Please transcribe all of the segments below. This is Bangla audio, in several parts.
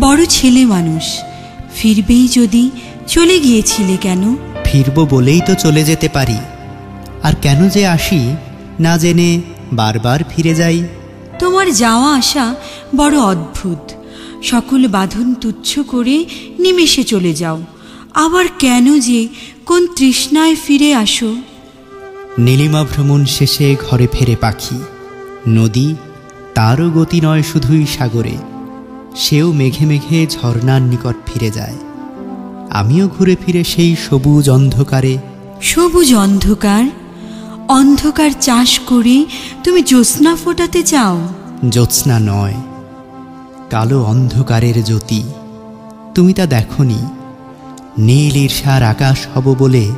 বড় ছেলে মানুষ। ফিরবেই যদি চলে গিয়েছিলে কেন? ফিরব বলেই তো চলে যেতে পারি। আর কেন যে আসি না জেনে বারবার ফিরে যাই। তোমার যাওয়া আসা বড় অদ্ভুত। সকল বাঁধন তুচ্ছ করে নিমেষে চলে যাও। আবার কেন যে কোন তৃষ্ণায় ফিরে আসো? নীলিমা ভ্রমণ শেষে ঘরে ফেরে পাখি। নদী তারও গতি নয় শুধুই সাগরে। সেও মেঘে মেঘে ঝর্ণার নিকট ফিরে যায়। আমিও ঘুরে ফিরে সেই সবুজ অন্ধকারে। সবুজ অন্ধকার? অন্ধকার চাষ করে তুমি জ্যোৎস্না ফোটাতে চাও? জ্যোৎস্না নয় কালো অন্ধকারের জ্যোতি। তুমি তা দেখনি নীল ঈর্ষার আকাশ হব বলে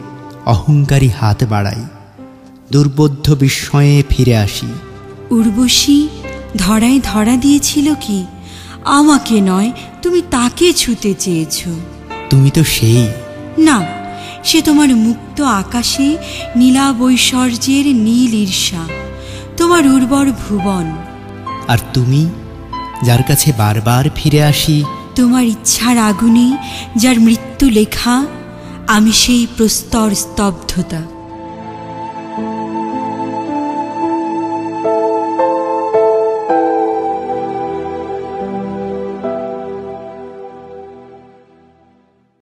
অহংকারী হাত বাড়াই। দুর্বোধ্য বিস্ময়ে ফিরে আসি। উর্বশী ধরায় ধরা দিয়েছিল কি? আমাকে নয় তুমি তাকে ছুতে চেয়েছ। তুমি তো সেই। না সে তোমার মুক্ত আকাশে নীলাবৈশ্বর্যের নীল ঈর্ষা তোমার উর্বর ভুবন। আর তুমি যার কাছে বারবার ফিরে আসি? তোমার ইচ্ছার আগুনে যার মৃত্যু লেখা আমি সেই প্রস্তর স্তব্ধতা।